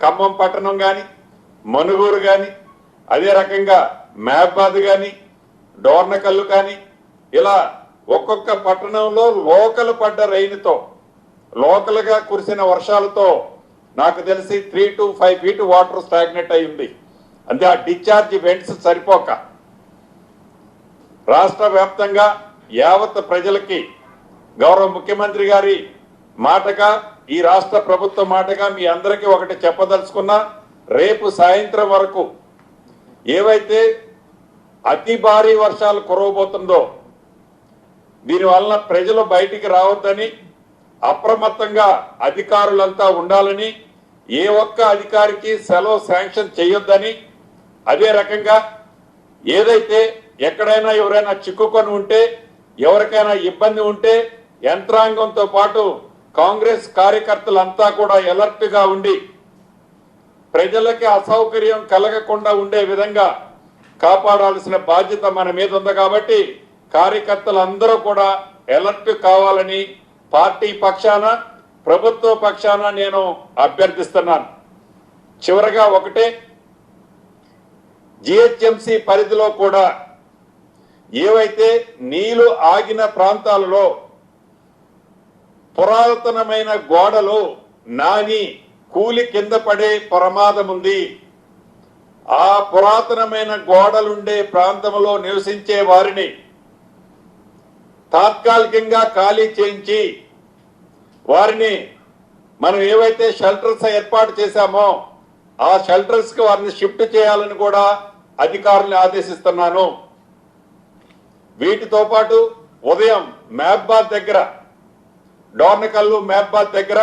ఖమ్మం పట్టణం కానీ మనుగూరు కానీ అదే రకంగా మహబాద్ కానీ డోర్నకల్లు కానీ ఇలా ఒక్కొక్క పట్టణంలో లోకల్ పడ్డ రైలుతో లోకల్గా కురిసిన వర్షాలతో నాకు తెలిసి three to five feet water stagnate అయి ఉంది. అంటే ఆ డిశ్చార్జ్ వెంట్స్ సరిపోక. రాష్ట్ర వ్యాప్తంగా యావత్ ప్రజలకి గౌరవ ముఖ్యమంత్రి గారి మాటగా ఈ రాష్ట్ర ప్రభుత్వ మాటగా మీ అందరికీ ఒకటి చెప్పదలుచుకున్నా రేపు సాయంత్రం వరకు ఏవైతే అతి భారీ వర్షాలు కురవబోతుందో దీనివలన ప్రజలు బయటికి రావద్దని అప్రమత్తంగా అధికారులంతా ఉండాలని ఏ ఒక్క అధికారికి సెలవు శాంక్షన్ చేయొద్దని అదే రకంగా ఏదైతే ఎక్కడైనా ఎవరైనా చిక్కుకొని ఉంటే ఎవరికైనా ఇబ్బంది ఉంటే యంత్రాంగంతో పాటు కాంగ్రెస్ కార్యకర్తలంతా కూడా ఎలర్ట్గా ఉండి ప్రజలకి అసౌకర్యం కలగకుండా ఉండే విధంగా కాపాడాల్సిన బాధ్యత మన మీద ఉంది కాబట్టి కార్యకర్తలందరూ కూడా ఎలర్ట్ కావాలని పార్టీ పక్షాన ప్రభుత్వ పక్షాన నేను అభ్యర్థిస్తున్నాను. చివరగా ఒకటే జిహెచ్ఎంసి పరిధిలో కూడా ఏవైతే నీళ్ళు ఆగిన ప్రాంతాలలో పురాతనమైన గోడలు నాని కూలి కింద పడే ప్రమాదం ఉంది ఆ పురాతనమైన గోడలుండే ప్రాంతంలో నివసించే వారిని తాత్కాలికంగా ఖాళీ చేయించి వారిని మనం ఏవైతే షెల్టర్స్ ఏర్పాటు చేశామో ఆ షెల్టర్స్కి వారిని షిఫ్ట్ చేయాలని కూడా అధికారులను ఆదేశిస్తున్నాను. వీటితో పాటు ఉదయం మహబాద్ దగ్గర డోర్నకల్లు మహబాద్ దగ్గర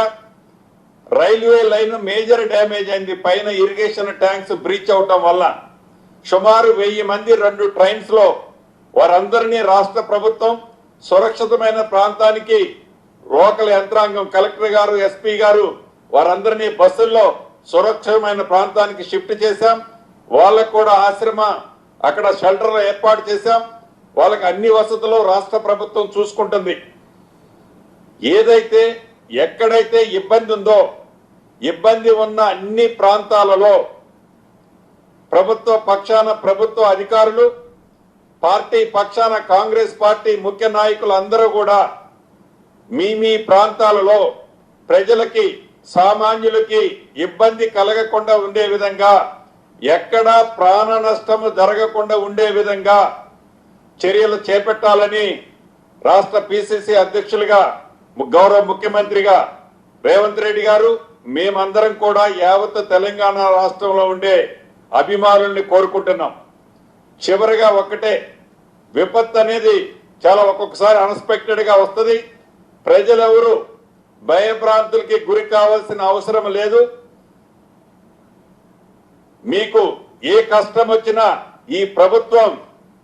రైల్వే లైన్ మేజర్ డ్యామేజ్ అయింది. పైన ఇరిగేషన్ ట్యాంక్స్ బ్రీచ్ అవటం వల్ల సుమారు వెయ్యి మంది రెండు ట్రైన్స్లో వారందరినీ రాష్ట్ర ప్రభుత్వం సురక్షితమైన ప్రాంతానికి లోకల్ యంత్రాంగం కలెక్టర్ గారు ఎస్పీ గారు వారందరినీ బస్సుల్లో సురక్షితమైన ప్రాంతానికి షిఫ్ట్ చేశాం. వాళ్ళకు కూడా ఆశ్రమ అక్కడ షెల్టర్ ఏర్పాటు చేశాం. వాళ్ళకి అన్ని వసతులు రాష్ట్ర ప్రభుత్వం చూసుకుంటుంది. ఏదైతే ఎక్కడైతే ఇబ్బంది ఉందో ఇబ్బంది ఉన్న అన్ని ప్రాంతాలలో ప్రభుత్వ పక్షాన ప్రభుత్వ అధికారులు పార్టీ పక్షాన కాంగ్రెస్ పార్టీ ముఖ్య నాయకులు అందరూ కూడా మీ మీ ప్రాంతాలలో ప్రజలకి సామాన్యులకి ఇబ్బంది కలగకుండా ఉండే విధంగా ఎక్కడా ప్రాణ నష్టము జరగకుండా ఉండే విధంగా చర్యలు చేపట్టాలని రాష్ట్ర పిసిసి అధ్యక్షులుగా గౌరవ ముఖ్యమంత్రిగా రేవంత్ రెడ్డి గారు మేమందరం కూడా యావత్ తెలంగాణ రాష్ట్రంలో ఉండే అభిమానుల్ని కోరుకుంటున్నాం. చివరిగా ఒక్కటే విపత్తు అనేది చాలా ఒక్కొక్కసారి అన్ఎక్స్పెక్టెడ్గా వస్తుంది. ప్రజలెవరు భయభ్రాంతులకి గురి కావాల్సిన అవసరం లేదు. మీకు ఏ కష్టం వచ్చినా ఈ ప్రభుత్వం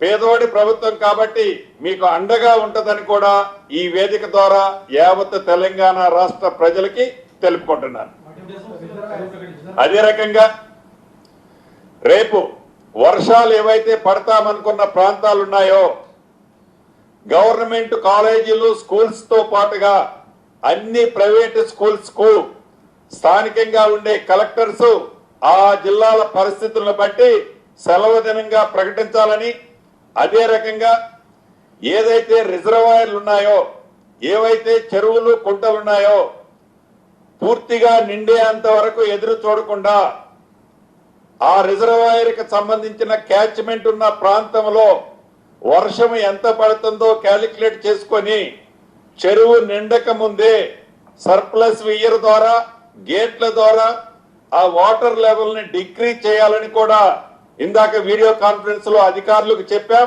పేదవాడి ప్రభుత్వం కాబట్టి మీకు అండగా ఉంటదని కూడా ఈ వేదిక ద్వారా యావత్ తెలంగాణ రాష్ట్ర ప్రజలకి తెలుపుకుంటున్నాను. అదే రకంగా రేపు వర్షాలు ఏవైతే పడతామనుకున్న ప్రాంతాలు ఉన్నాయో గవర్నమెంట్ కాలేజీలు స్కూల్స్తో పాటుగా అన్ని ప్రైవేట్ స్కూల్స్కు స్థానికంగా ఉండే కలెక్టర్స్ ఆ జిల్లాల పరిస్థితులను బట్టి సెలవు దినంగా ప్రకటించాలని అదే రకంగా ఏదైతే రిజర్వాయర్లు ఉన్నాయో ఏవైతే చెరువులు కుంటలు ఉన్నాయో పూర్తిగా నిండేంత వరకు ఎదురు చూడకుండా ఆ రిజర్వాయర్కి సంబంధించిన క్యాచ్మెంట్ ఉన్న ప్రాంతంలో వర్షం ఎంత పడుతుందో క్యాలిక్యులేట్ చేసుకొని చెరువు నిండక ముందే సర్ప్లస్ వియర్ ద్వారా గేట్ల ద్వారా ఆ వాటర్ లెవెల్ని డిక్రీజ్ చేయాలని కూడా ఇందాక వీడియో కాన్ఫరెన్స్లో అధికారులకు చెప్పాం